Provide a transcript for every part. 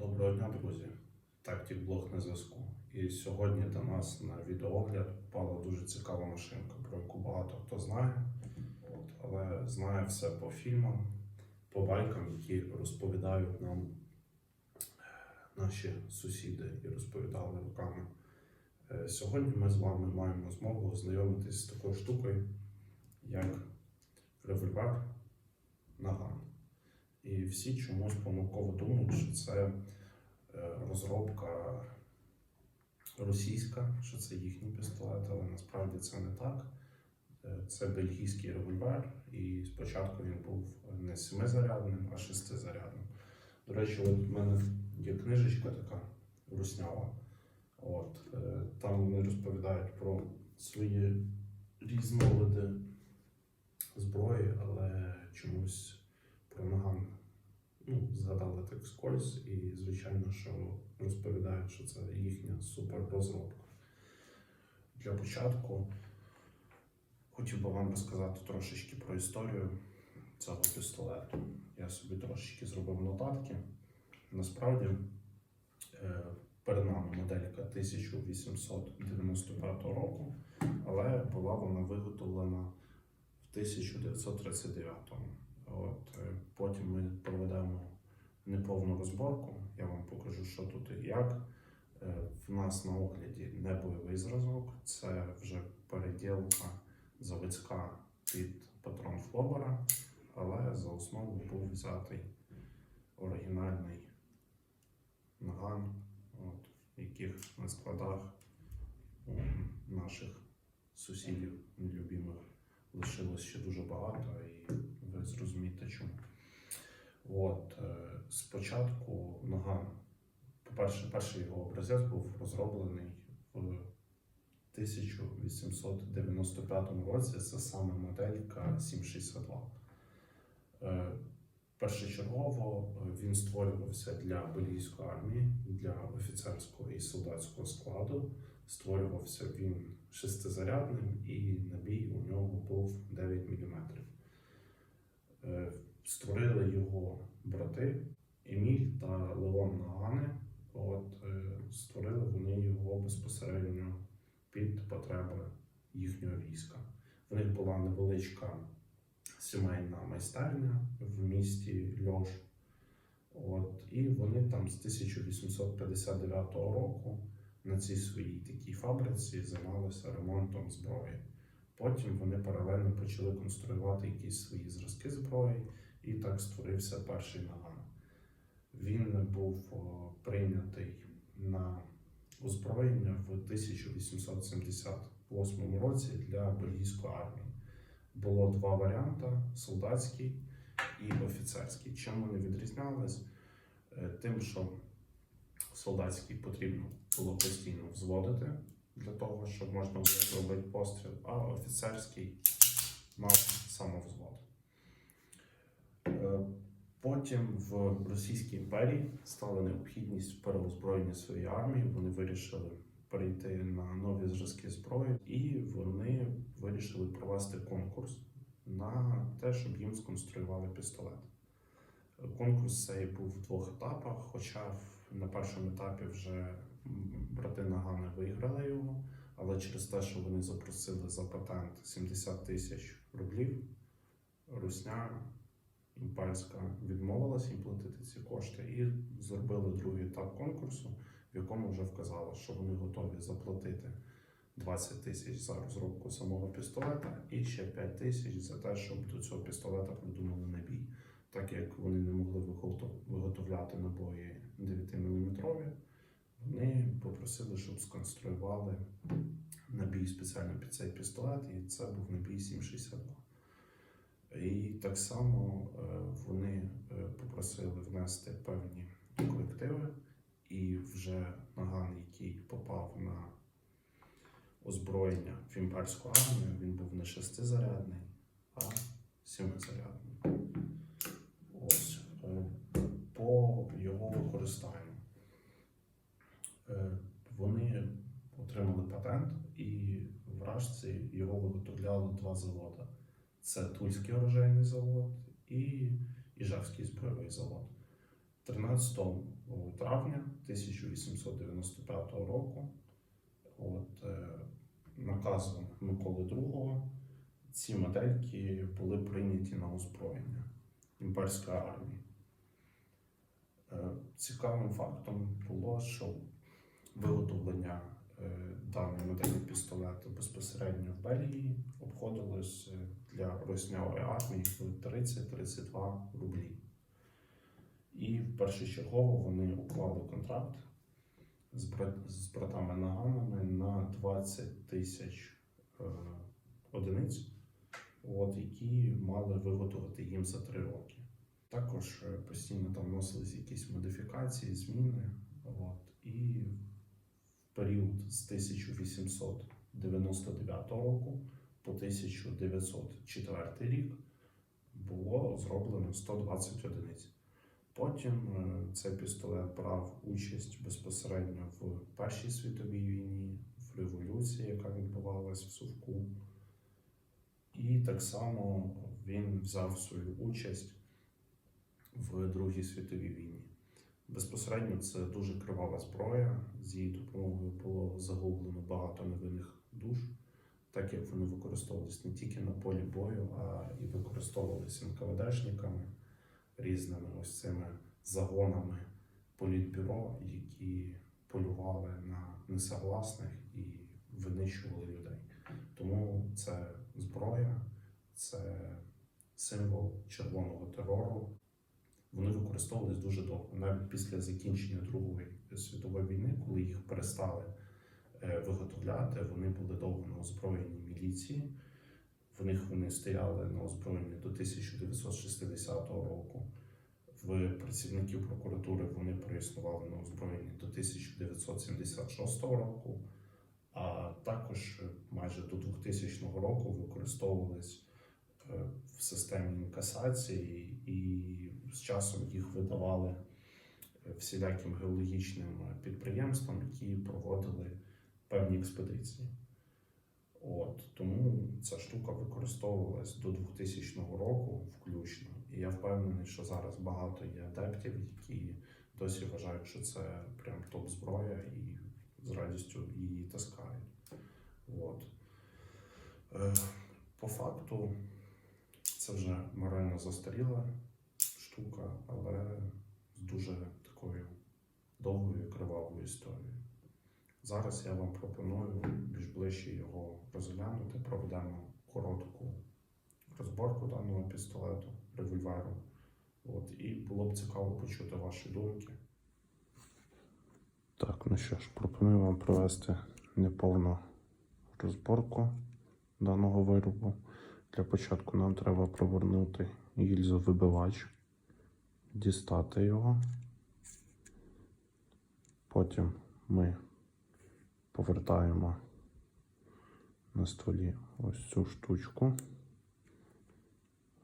Доброго дня, друзі! Тактик блог на зв'язку. І сьогодні до нас на відеоогляд попала дуже цікава машинка, про яку багато хто знає, але знає все по фільмам, по байкам, які розповідають нам наші сусіди і розповідали руками. Е, Сьогодні ми з вами маємо змогу ознайомитись з такою штукою, як револьвер Наган. І всі чомусь помилково думають, що це е, розробка російська, що це їхній пістолет, але насправді це не так. Е, Це бельгійський револьвер, і спочатку він був не семизарядним, а шестизарядним. До речі, от в мене є книжечка така руснява. От, е, там вони розповідають про свої різновиди зброї, але чомусь про наган ну, згадали так скользь, і звичайно, що розповідають, що це їхня суперрозробка. Для початку хотів би вам розказати трошечки про історію цього пістолету. Я собі трошечки зробив нотатки. Насправді, е, перед нами моделька 1895 року, але була вона виготовлена в 1939. От, е, потім ми проведемо неповну розборку. Я вам покажу, що тут і як. Е, В нас на огляді не бойовий зразок, це вже переділка заводська під патрон Флобера, але за основу був взятий оригінальний наган, от, яких на складах у наших сусідів нелюбимих лишилось ще дуже багато, і ви зрозумієте чому. От, е, спочатку наган, по-перше, перший його образець був розроблений в 1895 році. Це саме моделька 762. Е, Першочергово е, він створювався для бельгійської армії, для офіцерського і солдатського складу. Створювався він шестизарядним, і набій у нього був 9 мм. Е, Створили його брати Еміль та Леон Нагани. От, е, створили вони його безпосередньо під потреби їхнього війська. В них була невеличка сімейна майстерня в місті Льош. От, і вони там з 1859 року на цій своїй такій фабриці займалися ремонтом зброї. Потім вони паралельно почали конструювати якісь свої зразки зброї, і так створився перший наган. Він був прийнятий на озброєння в 1878 році для бельгійської армії. Було два варіанти: солдатський і офіцерський. Чим вони відрізнялись? Е, Тим, що солдатський потрібно було постійно взводити для того, щоб можна було зробити постріл, а офіцерський мав самовзвод. Е, Потім в Російській імперії стала необхідність в переозброєнні своєї армії. Вони вирішили перейти на нові зразки зброї, і вони вирішили провести конкурс на те, щоб їм сконструювали пістолет. Конкурс цей був в двох етапах, хоча на першому етапі вже брати Нагани виграли його, але через те, що вони запросили за патент 70 тисяч рублів, Русня імперська відмовилась їм платити ці кошти і зробили другий етап конкурсу, в якому вже вказали, що вони готові заплатити 20 тисяч за розробку самого пістолета і ще 5 тисяч за те, щоб до цього пістолета придумали набій. Так як вони не могли виготовляти набої 9-мм, вони попросили, щоб сконструювали набій спеціально під цей пістолет, і це був набій 762. І так само е, вони е, попросили внести певні корективи, і вже наган, який попав на озброєння в імперську армію, він був не шестизарядний, а сімизарядний. Ось е, по його використанню. Е, Вони отримали патент, і Рашці його виготовляли два заводи. Це Тульський оружейний завод і Іжевський збройовий завод. 13 травня 1895 року от, е, наказом Миколи II ці модельки були прийняті на озброєння імперської армії. Е, Цікавим фактом було, що виготовлення даної моделі пістолету безпосередньо в Бельгії обходилось е, для руснявої армії в 30-32 рублі. І першочергово вони уклали контракт з, братами Наганами на 20 тисяч е, одиниць, от, які мали виготовити їм за три роки. Також е, постійно там вносились якісь модифікації, зміни. От, і період з 1899 року по 1904 рік було зроблено 120 одиниць. Потім е, цей пістолет брав участь безпосередньо в Першій світовій війні, в революції, яка відбувалась в Сувку. І так само він взяв свою участь в Другій світовій війні. Безпосередньо це дуже кривава зброя. З її допомогою було загублено багато невинних душ, так як вони використовувалися не тільки на полі бою, а і використовувалися НКВДшниками, різними ось цими загонами політбюро, які полювали на несогласних і винищували людей. Тому це зброя, це символ червоного терору. Вони використовувались дуже довго, навіть після закінчення Другої світової війни, коли їх перестали е, виготовляти, вони були довго на озброєнні міліції. В них вони стояли на озброєнні до 1960 року. В працівників прокуратури вони проіснували на озброєнні до 1976 року, а також майже до 2000 року використовувались е, в системі інкасації, і з часом їх видавали е, всіляким геологічним підприємствам, які проводили певні експедиції. От тому ця штука використовувалась до 2000 року включно. І я впевнений, що зараз багато є адептів, які досі вважають, що це прям топ зброя і з радістю її таскають. От. Е, по факту, це вже морально застаріла штука, але з дуже такою довгою кривавою історією. Зараз я вам пропоную більш ближче його розглянути. Проведемо коротку розборку даного пістолету, револьверу. От, і було б цікаво почути ваші думки. Так, ну що ж, пропоную вам провести неповну розборку даного виробу. Для початку нам треба провернути гільзовибивач, дістати його. Потім ми повертаємо на столі ось цю штучку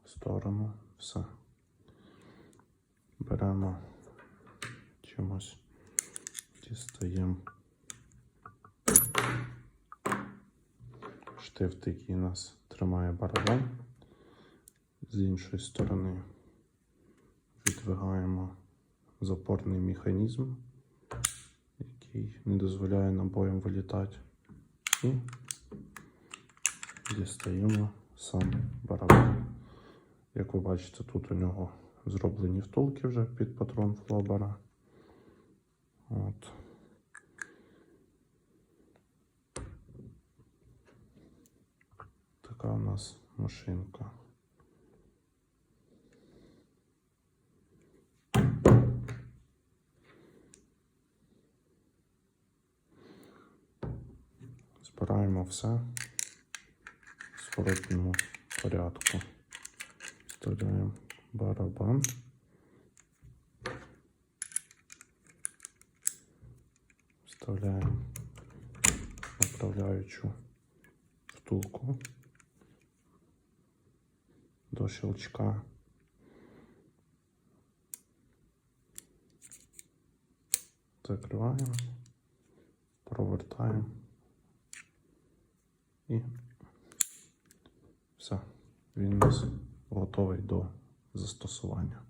в сторону. Все. Беремо чимось, дістаємо штифт, який нас тримає барабан. З іншої сторони відвигаємо запорний механізм який не дозволяє набоям вилітати. І дістаємо сам барабан. Як ви бачите, тут у нього зроблені втулки вже під патрон флобера. От. Така у нас машинка. все в зворотньому порядку. Вставляємо барабан. Вставляємо направляючу втулку до щелчка. Закриваємо, провертаємо. І все, він у нас готовий до застосування.